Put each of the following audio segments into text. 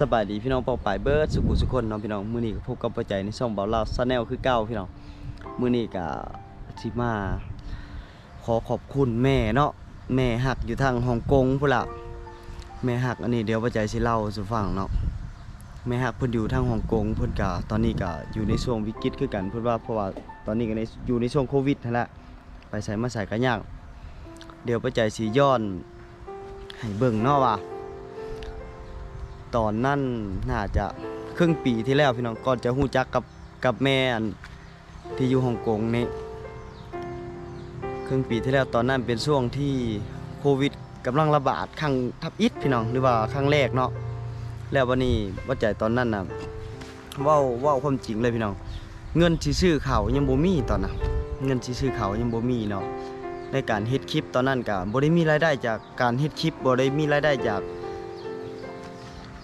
สบายดีพี่น้องเป่าปลายเบิร์ดสุขุสุคนเนาะพี่น้องมือนี้ก็พบกับปัจจัยในช่องเบาเล่าซาแนลคือเก่าพี่น้องมือนี้ก็สิมา ขอขอบคุณแม่เนาะแม่หักอยู่ทางฮ่องกงพุ่นละแม่หักอันนี้เดี๋ยวปัจจัยสิเล่าสู่ฟังเนาะแม่หักเพิ่นอยู่ทางฮ่องกงเพิ่นก็ตอนนี้ก็อยู่ในช่วงวิกฤตคือกันเพิ่นว่าเพราะว่าตอนนี้ก็ในอยู่ในช่วงโควิดนั่นแหละไปใส่มาใส่ก็ยากเดี๋ยวปัจจัยสิย้อนให้เบิ่งเนาะว่า ตอนนั้นน่าจะครึ่งปีที่แล้วพี่น้องก่อนจะหู้จักกับกับแม่ที่อยู่ฮ่องกงนี่ครึ่งปีที่แล้วตอนนั้นเป็นช่วงที่โควิดกำลังระบาดครั้งทับอิดพี่น้องหรือว่าครั้งแรกเนาะแล้ววันนี้ว่าใจตอนนั้นน่ะว้าว้าความจริงเลยพี่น้อง เงินที่ซื้อข้าวยังบ่มีตอนน่ะเงินที่ซื้อข้าวยังบ่มีเนาะในการเฮ็ดคลิปตอนนั้นก็บ่ได้มีรายได้จากการเฮ็ดคลิปบ่ได้มีรายได้จาก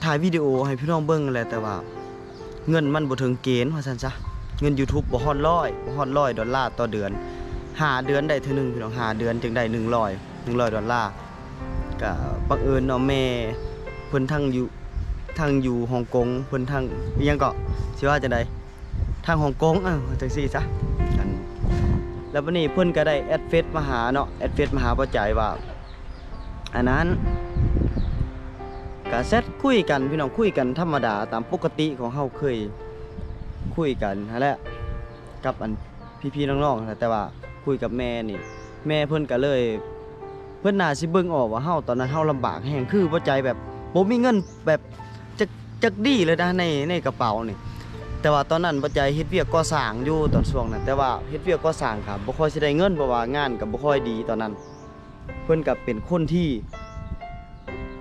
ถ่ายวิดีโอให้พี่น้องเบิ่งแหละแต่ว่า เงินมันบ่ถึงเกณฑ์ว่าซั่นซะเงิน YouTube บ่ฮอดร้อยบ่ฮอดร้อยดอลลาร์ต่อเดือนห้าเดือนได้เท่านึงพี่น้องห้าเดือนจึงได้100 100ดอลลาร์ก็บังเอิญเนาะแม่เพิ่นทั้งอยู่ทั้งอยู่ฮ่องกงเพิ่นทั้งยังก็สิว่าจังได้ทางฮ่องกงเออจังซี่ซะแล้ววันนี้เพิ่นก็ได้แอดเฟซมาหาเนาะแอดเฟซมาหาป้าใจายว่าอันนั้น ก็แซดคุยกันพี่น้องคุยกันธรรมดาตามปกติของเฮาเคยคุยกันนั่นแหละกับอันพี่ๆน้องๆนั่นแหละแต่ว่าคุยกับแม่นี่ แม่เพิ่นก็เลย เพิ่นน่าสิเบิ่งออกว่าเฮาตอนนั้นเฮาลำบากแฮงคือบ่ใจแบบบ่มีเงินแบบจักจักดีเลยนะในในกระเป๋านี่แต่ว่าตอนนั้นบ่ใจเฮ็ดเวียกก่อสร้างอยู่ตอนช่วงนั้นแต่ว่าเฮ็ดเวียกก่อสร้างครับบ่ค่อยสิได้เงินเพราะว่างานก็บ่ค่อยดีตอนนั้น เพิ่นก็เป็นคนที่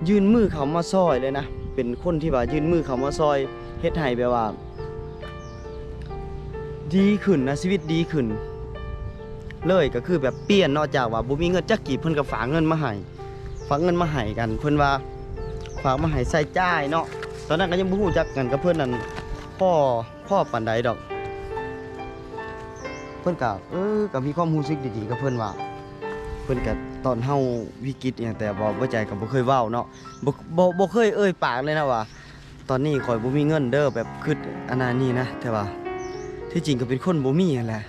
ยื่นมือเขามาซอยเลยนะ เป็นคนที่ว่ายื่นมือเขามาซอยเฮ็ดให้แบบว่า ดีขึ้นนะชีวิตดีขึ้น เลยก็คือแบบเปลี่ยนนอกจากว่าบ่มีเงินจักกี่เพิ่นก็ฝากเงินมาให้ฝากเงินมาให้กัน เพิ่นว่าฝากมาให้ใส่จ่ายเนาะตอนนั้นก็ยังบ่ฮู้จักกันกับเพิ่นนั่นพ่อพ่อปานใดดอก เพิ่นก็เออก็มีความรู้สึกดีๆกับเพิ่นว่า เพิ่นก็ ตอนเฮาวิกฤตอหย่างแต่บ่บ่ใจก็บ่เคยเว้าเนาะบ่บ่บ่เคยเอ่ยปากเลยนะว่า ตอนนี้ข่อยบ่มีเงินเด้อแบบคิดอันนั้นนี่นะแต่ว่าที่จริงก็เป็นคนบ่มีนั่นแหละ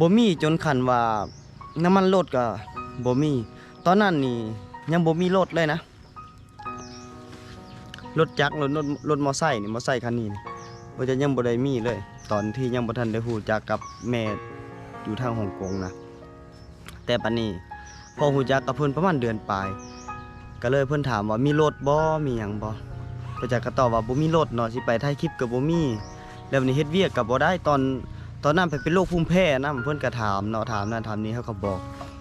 บ่มีจนคันว่าน้ำมันรถก็บ่มี ตอนนั้นนี่ยังบ่มีรถเลยนะรถจักรรถรถรถมอไซค์นี่มอไซค์คันนี้นี่บ่จะยังบ่ได้มีเลย ตอนที่ยังบ่ทันได้ฮู้จักกับแม่อยู่ทางฮ่องกงนะแต่ปันนี้ พอหูจักกับเพิ่นประมาณเดือนปลาย ก็เลยเพิ่นถามว่ามีรถบ่มีหยังบ่ก็จะก็ตอบว่าบ่มีรถเนาะสิไปถ่ายคลิปก็บ่มี แล้ววันนี้เฮ็ดเวียกก็บ่ได้ตอนตอนนั้นไปเป็นโรคภูมิแพ้นะเพิ่นก็ถามเนาะถามนั่นถามนี้เขาก็บอก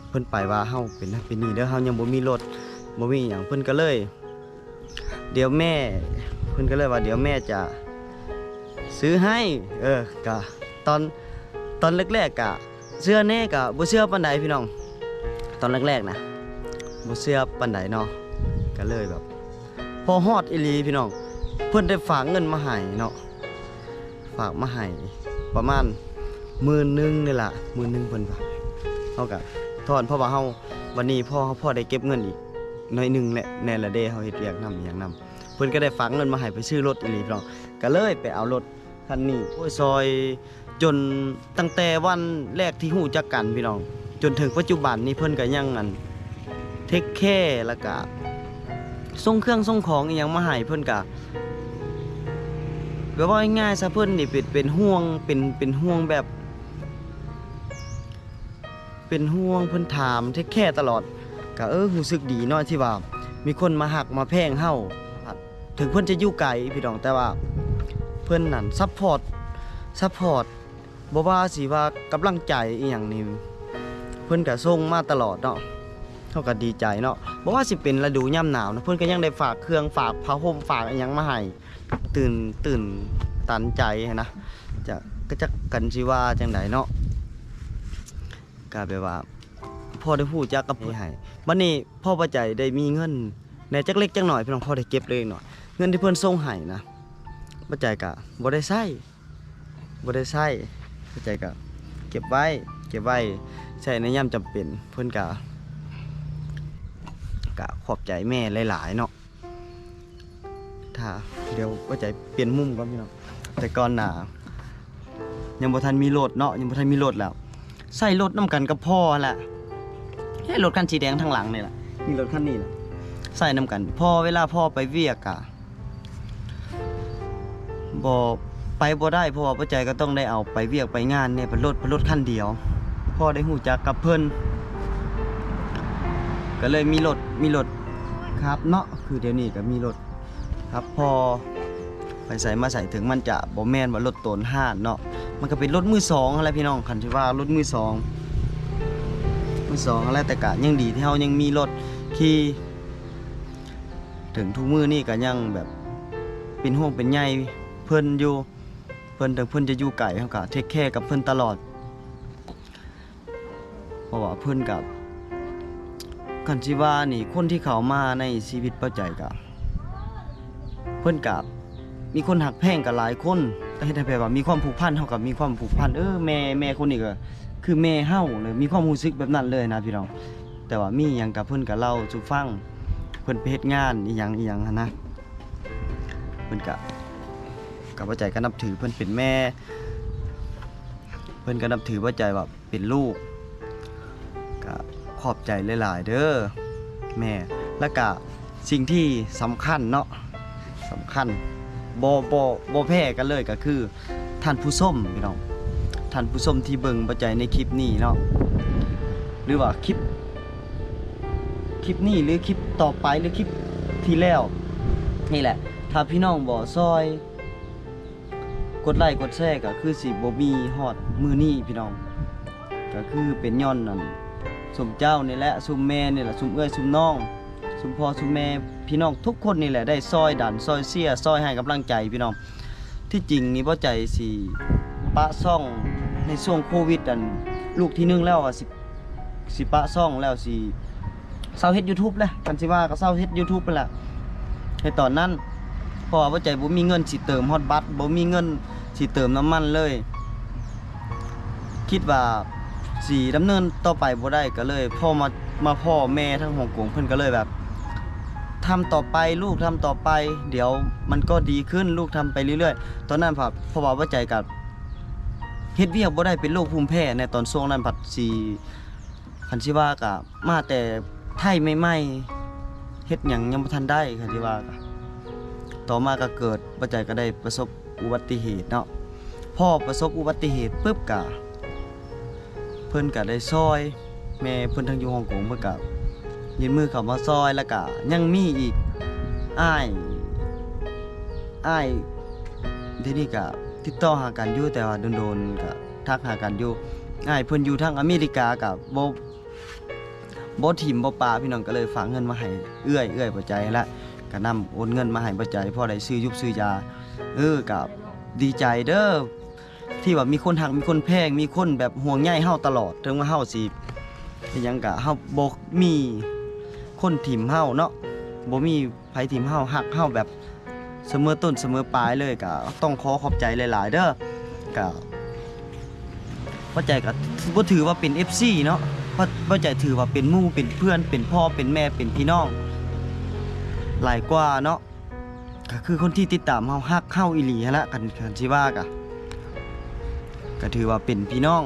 เพิ่นไปว่าเฮาเป็นนั่นเป็นนี่เด้อเฮายังบ่มีรถบ่มีหยังเพิ่นก็เลย เดี๋ยวแม่ เพิ่นก็เลยว่าเดี๋ยวแม่จะซื้อให้ เออก็ตอนตอนแรกๆก็เชื่อแน่ก็บ่เชื่อปานใดพี่น้อง ตอนแรกๆนะบ่เชื่อปานใดเนาะก็เลยแบบ พอฮอดอีหลีพี่น้องเพิ่อนได้ฝากเงินมาให้เนาะฝากมาให้ประมาณหมื่นหนึงนี่แหละหมื่นหนึงเพิ่นฝากเฮาก็ทอนเพราะว่าเฮาวันนี้พ่อพ่อได้เก็บเงินอีกน้อยหนึงแหละแน่ละเด้เฮาเฮ็ดเวียกนำอย่างนํเพิ่นก็ได้ฝากเงินมาให้ไปซื้อรถอีหลีพี่น้องก็เลยไปเอารถคันนี้โอ้ยซอยจนตั้งแต่วันแรกที่ฮู้จักกันพี่น้อง จนถึงปัจจุบันนี้เพิ่นก็ยังอันเทคแค่แล้วก็ส่งเครื่องส่งของอีหยังมาให้เพิ่นก็แบบว่าง่ายๆซะเพิ่นนี่เป็นเป็นห่วงเป็นเป็นห่วงแบบ เป็นห่วงเพิ่นถามเทคแค่ตลอดก็เออรู้สึกดีเนาะที่ว่า มีคนมาหักมาแพงเฮาถึงเพิ่นจะอยู่ไกลพี่น้องแต่ว่า เพิ่นนั่นซัพพอร์ตซัพพอร์ตบ่ว่าสิว่ากำลังใจอีหยังนี่ เพิ่นก็ส่งมาตลอดเนาะเฮาก็ดีใจเนาะบ่ว่าสิเป็นฤดูยามหนาวนะเพิ่อนก็ยังได้ฝากเครื่องฝากผ้าห่มฝากอิหยังมาให้ตื่นตื่นตันใจนะจะก็จักกันสิว่าจังไดเนาะก็แบบว่าพ่อได้ฮู้จักกับผู้ให้บัดนี้พ่อประใจได้มีเงินในจักเล็กจักหน่อยพี่น้องพ่อได้เก็บเล็กหน่อยเงินที่เพิ่อนส่งให้นะประใจก็บ่ได้ใช้บ่ได้ใช้ประใจก็เก็บไว้เก็บไว้ ใช่ในย่ำจำเป็นเพื่อนกะกะขอบใจแม่หลาย ๆ เนาะถ้าเดี๋ยวว่าใจเปลี่ยนมุมก่อนพี่น้องแต่ก่อนหนายังบ่ทันมีรถเนาะยังบ่ทันมีรถแล้วใส่รถนํกันกับพ่อแหละแค่รถคันสีแดงทางหลังนี่แหละนี่รถคันนี้แหละใส่นํกันพ่อเวลาพ่อไปเวียกอะบ่ไปบ่ได้เพราะว่าปัจจัยก็ต้องได้เอาไปเวียกไปงานเนี่ยเป็นรถเป็นรถคันเดียว พ่อได้หูจักกับเพิ่นก็เลยมีรถมีรถครับเนาะคือเดี๋ยวนี้ก็มีรถครับพอไปใส่มาใส่ถึงมันจะบ่แม่นว่ารถโตนห้าเนาะมันก็เป็นรถมือสองอะไรพี่น้องคันที่ว่ารถมือสองมือสองอะไรแต่กะยังดีที่เฮายังมีรถขี่ถึงทุกมือนี่ก็ยังแบบเป็นห่วงเป็นใยเพิ่นอยู่เพิ่นถึงเพิ่นจะอยู่ไกลเฮาก็เทคแคร์กับเพิ่นตลอด เพราะว่าเพิ่อนกับคันที่ว่านี่คนที่เขามาในชีวิตประใจกะเพิ่อนกับมีคนหักแพงกับหลายคนแต่ให้ได้แปลว่ามีความผูกพันเท่ากับมีความผูกพันเออแม่แม่คนนี้ก็คือแม่เฮาเลยมีความรู้สึกแบบนั้นเลยนะพี่น้องแต่ว่ามีหยังกับเพิ่อนก็เล่าสู่ฟังเพิ่อนไปเฮ็ดงานอีหยังอีหยังนะเพิ่อนก็กับว่าใจก็นับถือเพิ่อนเป็นแม่ เพิ่อนก็นับถือว่าใจว่าเป็นลูก ขอบใจหลาย ๆ เด้อแม่แล้วก็สิ่งที่สำคัญเนาะสำคัญบอบอบอแพ้กันเลยก็คือ ท่านผู้ส้มพี่น้องท่านผู้ส้มที่เบิ่งประใจยในคลิปนี้เนาะหรือว่าคลิป คลิปนี้หรือคลิปต่อไปหรือคลิปที่แล้ว นี่แหละ ถ้าพี่น้องบ่ซอย กดไลค์กดแชร์ก็คือสิบ่มีฮอดมือนี้พี่น้อง ก็คือเป็นย้อนนั่น สมเจ้านี่แหละสุมแม่นี่แหละสุมเอ้ยสุมน้อง สุมพ่อสุมแม่พี่น้องทุกคนนี่แหละได้ซอยดันซอยเสียซอยให้กำลังใจพี่น้อง ที่จริงนี่บ่ใจสิปะซ่องในช่วงโควิดอันลูกที่หนึ่งแล้วอะสิสิปะซ่องแล้วสิเซาเฮ็ด YouTube แล้วกันสิว่าก็เซาเฮ็ด YouTube ไปละในตอนนั้นเพราะว่าใจบ่มีเงินสิเติมฮอตบัตบ่มีเงินสิเติมน้ำมันเลย คิดว่า สิดำเนินต่อไปบ่ได้ก็เลยพ่อมามาพ่อแม่ทั้งฮ่องกงเพิ่นก็เลยแบบทำต่อไปลูกทำต่อไป เดี๋ยวมันก็ดีขึ้นลูกทำไปเรื่อยๆ ตอนนั้นผัดพอว่าว่าใจกับเฮ็ดเวียกบ่ได้เป็นโรคภูมิแพ้ในตอนช่วงนั้นผัดสีคันสิว่ากับมาแต่ไทยใหม่ๆเฮ็ดหยังยังบ่ทันได้คันสิว่าก็ต่อมาก็เกิดว่าใจก็ได้ประสบอุบัติเหตุเนาะพ่อประสบอุบัติเหตุปุ๊บก็ เพิ่นก็ได้ซอย แม่เพิ่นทั้งอยู่ฮ่องกงเพิ่นก็ยืนมือเข้ามาซอยแล้วก็ยังมีอีกอ้ายอ้ายที่นี่ก็ติดต่อหากันอยู่แต่ว่าโดนๆก็ทักหากันอยู่อ้ายเพิ่นอยู่ทางอเมริกากับบ่บ่ถิ่มบ่ปาพี่น้องก็เลยฝากเงินมาให้เอื้อยเอื้อยบ่ใจละก็นำโอนเงินมาให้บ่ใจพ่อได้ซื้อยุบซื้อยาเออก็ดีใจเด้อ ที่ว่ามีคนหักมีคนแพงมีคนแบบห่วงใยเฮาตลอดถึงว่าเฮาสิเป็นหยังกะเฮาบ่มีคนถิ่มเฮาเนาะบ่มีไผถิ่มเฮาฮักเฮาแบบเสมอต้นเสมอปลายเลยก็ต้องขอขอบใจหลาย ๆ เด้อก็เข้าใจก็บ่ถือว่าเป็น FC เนาะเพราะบ่ใจถือว่าเป็นหมู่เป็นเพื่อน เป็นพ่อเป็นแม่เป็นพี่น้อง หลายกว่าเนาะก็คือคนที่ติดตามเฮาฮักเฮาอีหลีหั้นละกันกันสิว่ากะ ก็ถือว่าเป็นพี่น้อง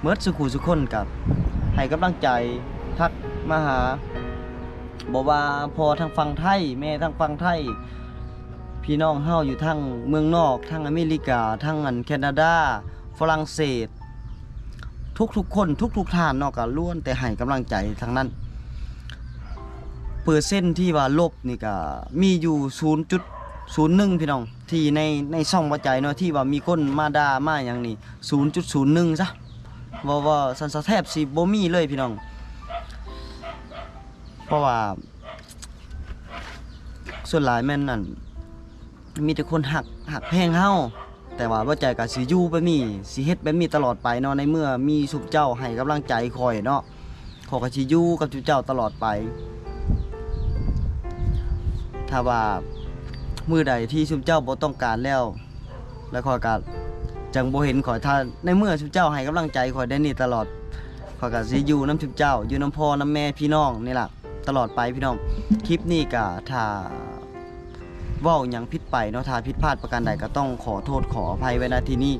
เมิดสุขุสุคนกับให้กำลังใจทักมาหาบอกว่าพอทางฝั่งไทย แม่ทางฝั่งไทย พี่น้องเฮาอยู่ทางเมืองนอกทางอเมริกาทางอันแคนาดา ฝรั่งเศส ทุกๆคนทุกๆท่านนอกก็ล้วนแต่ให้กำลังใจทางนั้น เปอร์เซ็นที่ว่าลบนี่ก็มีอยู่ 0.01พี่น้องที่ในในช่องหัวใจเนาะที่ว่ามีคนมาด่ามาอย่างนี้0.01ซะว่าว่าสันสะแทบสิบ่มีเลยพี่น้อง เพราะว่าส่วนหลายแม่นนั่นมีแต่คนหักหักแพงเฮาแต่ว่าว่าใจก็สิอยู่แบบนี้สิเฮ็ดแบบนี้ตลอดไปเนาะในเมื่อมีสุขเจ้าให้กำลังใจคอยเนาะขอยก็สิอยู่กับจุเจ้าตลอดไป ถ้าว่า มือใดที่ชุมเจ้าบ่ต้องการแล้ว แล้วขอยก็จังบ่เห็นขอยถ้าในเมื่อชุมเจ้าให้กำลังใจขอยได้นี่ตลอดขอยก็สิอยู่น้ำชุมเจ้า อยู่น้ำพ่อน้ำแม่พี่น้องนี่ล่ะตลอดไปพี่น้องคลิปนี้ก็ถ้าเว้าหยังผิดไปเนาะถ้าผิดพลาดประการใดก็ต้องขอโทษขออภัยไว้ณที่นี้